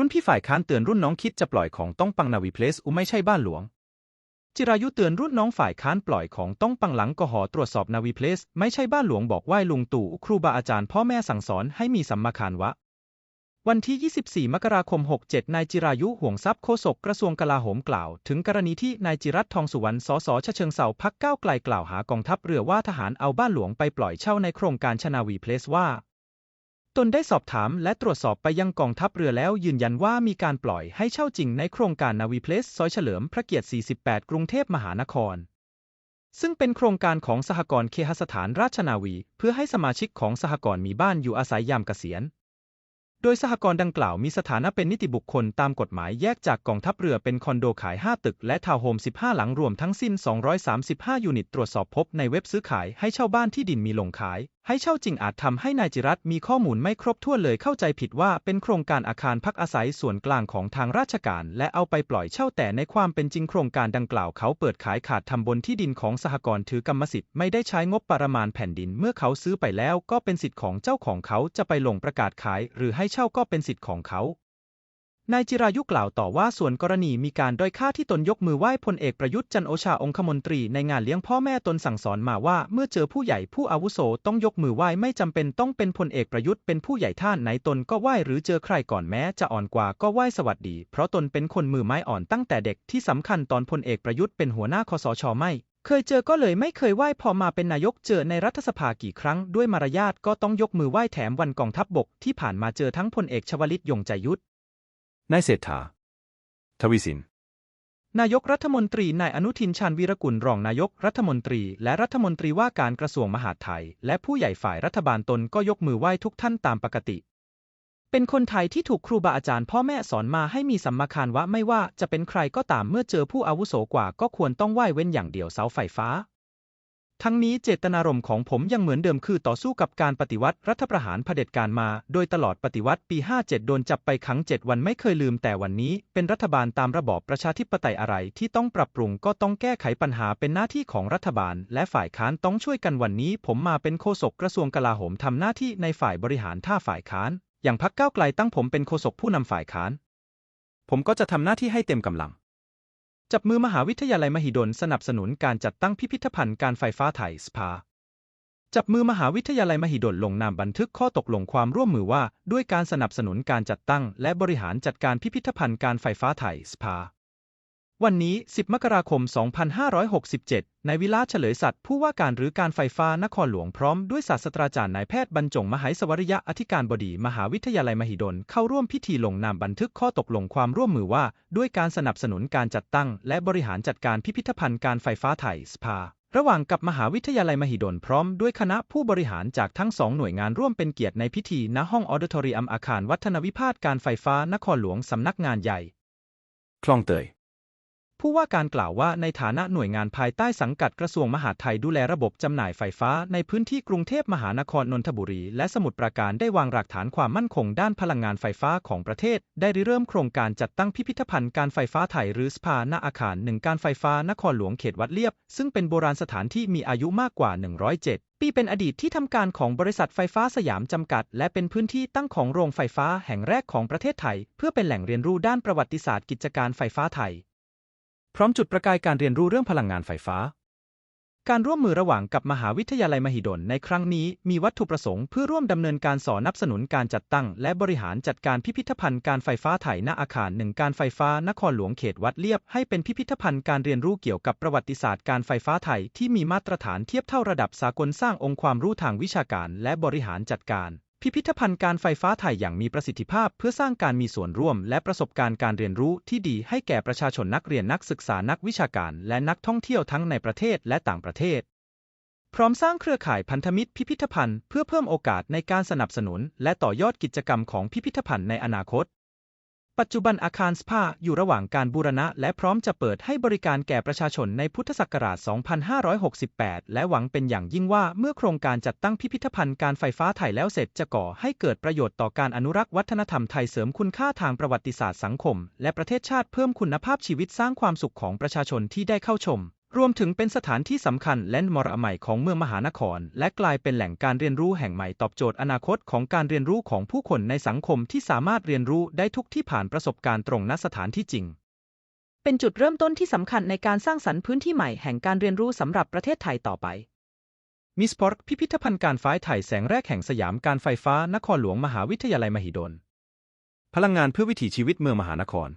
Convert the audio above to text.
รุ่นพี่ฝ่ายค้านเตือนรุ่นน้องคิดจะปล่อยของต้องปังนาวีเพลสอุไม่ใช่บ้านหลวง จิรายุเตือนรุ่นน้องฝ่ายค้านปล่อยของต้องปังหลังกหอตรวจสอบนาวีเพลสไม่ใช่บ้านหลวงบอกไหว้ลุงตู่ครูบาอาจารย์พ่อแม่สั่งสอนให้มีสัมมาคารวะ วันที่ 24 มกราคม 67 นายจิรายุห่วงทรัพย์โฆษกกระทรวงกลาโหมกล่าว ถึงกรณีที่นายจิรัตทองสุวรรณสสชเชิงเซาพักก้าวไกลกล่าวหากองทัพเรือว่าทหารเอาบ้านหลวงไปปล่อยเช่าในโครงการชนาวีเพลสว่า ตนได้สอบถามและตรวจสอบไปยังกองทัพเรือแล้วยืนยันว่ามีการปล่อยให้เช่าจริงในโครงการนาวีเพลสซอยเฉลิมพระเกียรติ 48 กรุงเทพมหานคร ซึ่งเป็นโครงการของสหกรณ์เคหสถานราชนาวี เพื่อให้สมาชิกของสหกรณ์มีบ้านอยู่อาศัยยามเกษียณ โดยสหกรณ์ดังกล่าวมีสถานะเป็นนิติบุคคลตามกฎหมายแยกจากกองทัพเรือเป็นคอนโดขาย 5 ตึก และทาวน์โฮม 15 หลังรวมทั้งสิ้น 235 ยูนิต ตรวจสอบพบในเว็บซื้อขายให้เช่าบ้านที่ดินมีลงขาย ให้เช่าจริงอาจทำให้นายจิรัตมีข้อมูลไม่ครบถ้วนเลยเข้าใจผิดว่าเป็นโครงการอาคารพักอาศัยส่วนกลางของทางราชการ และเอาไปปล่อยเช่าแต่ในความเป็นจริงโครงการดังกล่าวเขาเปิดขายขาดทำบนที่ดินของสหกรณ์ถือกรรมสิทธิ์ไม่ได้ใช้งบประมาณแผ่นดิน เมื่อเขาซื้อไปแล้ว ก็เป็นสิทธิ์ของเจ้าของเขาจะไปลงประกาศขาย หรือให้เช่าก็เป็นสิทธิ์ของเขา นายจิรายุกล่าวต่อว่าส่วนกรณีมีการด้อยค่าที่ตนยกมือไหว้พลเอกประยุทธ์จันโอชาองคมนตรีในงานเลี้ยงพ่อแม่ตนสั่งสอนมาว่า เมื่อเจอผู้ใหญ่ผู้อาวุโสต้องยกมือไหว้ไม่จำเป็นต้องเป็นพลเอกประยุทธ์เป็นผู้ใหญ่ท่านไหนตนก็ไหว้หรือเจอใครก่อนแม้จะอ่อนกว่าก็ไหว้สวัสดี เพราะตนเป็นคนมือไม้อ่อนตั้งแต่เด็กที่สำคัญตอนพลเอกประยุทธ์เป็นหัวหน้าคสชไม่ เคยเจอก็เลยไม่เคยไหว้พอมาเป็นนายกเจอในรัฐสภากี่ครั้งด้วยมารยาทก็ต้องยกมือไหว้แถมวันกองทัพบบกที่ผ่านมาเจอทั้งพลเอกชวลิตยงใจยุทธนายเศรษฐา ทวีสิน นายกรัฐมนตรีนายอนุทินชาญวีรกุลรองนายกรัฐมนตรี และรัฐมนตรีว่าการกระทรวงมหาดไทย และผู้ใหญ่ฝ่ายรัฐบาลตนก็ยกมือไหว้ทุกท่านตามปกติ เป็นคนไทยที่ถูกครูบาอาจารย์พ่อแม่สอนมาให้มีสัมมาคารวะไม่ว่าจะเป็นใครก็ตามเมื่อเจอผู้อาวุโสกว่าก็ควรต้องไหว้เว้นอย่างเดียวเสาไฟฟ้า ทั้งนี้เจตนารมณ์ของผมยังเหมือนเดิมคือต่อสู้กับการปฏิวัติรัฐประหารเผด็จการมา โดยตลอดปฏิวัติปี 57 โดนจับไปขัง 7 วันไม่เคยลืมแต่วันนี้ เป็นรัฐบาลตามระบอบประชาธิปไตยอะไรที่ต้องปรับปรุงก็ต้องแก้ไขปัญหาเป็นหน้าที่ของรัฐบาล และฝ่ายค้านต้องช่วยกันวันนี้ ผมมาเป็นโฆษกกระทรวงกลาโหมทำหน้าที่ในฝ่ายบริหารท่าฝ่ายค้าน อย่างพักก้าวไกลตั้งผมเป็นโฆษกผู้นำฝ่ายค้าน ผมก็จะทำหน้าที่ให้เต็มกำลัง จับมือมหาวิทยาลัยมหิดลสนับสนุนการจัดตั้งพิพิธภัณฑ์การไฟฟ้าไทยสภาจับมือมหาวิทยาลัยมหิดลลงนามบันทึกข้อตกลงความร่วมมือว่า ด้วยการสนับสนุนการจัดตั้ง และบริหารจัดการพิพิธภัณฑ์การไฟฟ้าไทยสภา วันนี้ 10 มกราคม 2567ในวิลาเฉลยสัตว์ผู้ว่าการหรือการไฟฟ้านครหลวงพร้อมด้วยศาสตราจารย์นายแพทย์บรรจงมหายสวริยะอธิการบดีมหาวิทยาลัยมหิดล เข้าร่วมพิธีลงนามบันทึกข้อตกลงความร่วมมือว่า ด้วยการสนับสนุนการจัดตั้ง และบริหารจัดการพิพิธภัณฑ์การไฟฟ้าไทยสภาระหว่างกับมหาวิทยาลัยมหิดลพร้อมด้วยคณะผู้บริหารจากทั้งสองหน่วยงานร่วมเป็นเกียรติในพิธีณห้องออเดิทอรีอัมอาคารวัฒนวิพาทการไฟฟ้านครหลวงสำนักงานใหญ่ คลองเตย ผู้ว่าการกล่าวว่าในฐานะหน่วยงานภายใต้สังกัดกระทรวงมหาดไทยดูแลระบบจำหน่ายไฟฟ้าในพื้นที่กรุงเทพมหานครนนทบุรี และสมุทรปราการได้วางรากฐานความมั่นคงด้านพลังงานไฟฟ้าของประเทศ ได้ริเริ่มโครงการจัดตั้งพิพิธภัณฑ์การไฟฟ้าไทยหรือสภาณอาคารหนึ่งการไฟฟ้านครหลวงเขตวัดเลียบ ซึ่งเป็นโบราณสถานที่มีอายุมากกว่า 107ปีเป็นอดีตที่ทำการของบริษัทไฟฟ้าสยามจำกัด และเป็นพื้นที่ตั้งของโรงไฟฟ้าแห่งแรกของประเทศไทย เพื่อเป็นแหล่งเรียนรู้ด้านประวัติศาสตร์กิจการไฟฟ้าไทย พร้อมจุดประกายการเรียนรู้เรื่องพลังงานไฟฟ้า การร่วมมือระหว่างกับมหาวิทยาลัยมหิดลในครั้งนี้มีวัตถุประสงค์เพื่อร่วมดำเนินการสอนับสนุนการจัดตั้ง และบริหารจัดการพิพิธภัณฑ์การไฟฟ้าไทยณอาคารหนึ่งการไฟฟ้านครหลวงเขตวัดเลียบให้เป็นพิพิธภัณฑ์การเรียนรู้เกี่ยวกับประวัติศาสตร์การไฟฟ้าไทยที่มีมาตรฐานเทียบเท่าระดับสากลสร้างองค์ความรู้ทางวิชาการ และบริหารจัดการ พิพิธภัณฑ์การไฟฟ้าไทยอย่างมีประสิทธิภาพเพื่อสร้างการมีส่วนร่วม และประสบการณ์การเรียนรู้ที่ดีให้แก่ประชาชนนักเรียนนักศึกษานักวิชาการ และนักท่องเที่ยวทั้งในประเทศและต่างประเทศ พร้อมสร้างเครือข่ายพันธมิตรพิพิธภัณฑ์เพื่อเพิ่มโอกาสในการสนับสนุน และต่อยอดกิจกรรมของพิพิธภัณฑ์ในอนาคต ปัจจุบันอาคารสภาอยู่ระหว่างการบูรณะ และพร้อมจะเปิดให้บริการแก่ประชาชนในพุทธศักราช 2568 และหวังเป็นอย่างยิ่งว่าเมื่อโครงการจัดตั้งพิพิธภัณฑ์การไฟฟ้าไทยแล้วเสร็จจะก่อให้เกิดประโยชน์ต่อการอนุรักษ์วัฒนธรรมไทยเสริมคุณค่าทางประวัติศาสตร์สังคม และประเทศชาติเพิ่มคุณภาพชีวิตสร้างความสุขของประชาชนที่ได้เข้าชม รวมถึงเป็นสถานที่สำคัญและมรดกใหม่ของเมืองมหานคร และกลายเป็นแหล่งการเรียนรู้แห่งใหม่ตอบโจทย์อนาคตของการเรียนรู้ของผู้คนในสังคมที่สามารถเรียนรู้ได้ทุกที่ผ่านประสบการณ์ตรงณสถานที่จริง เป็นจุดเริ่มต้นที่สำคัญในการสร้างสรรค์พื้นที่ใหม่แห่งการเรียนรู้สำหรับประเทศไทยต่อไปมิสปอร์ตพิพิธภัณฑ์การไฟไทยแสงแรกแห่งสยามการไฟฟ้านครหลวงมหาวิทยาลัยมหิดล พลังงานเพื่อวิถีชีวิตเมืองมหานคร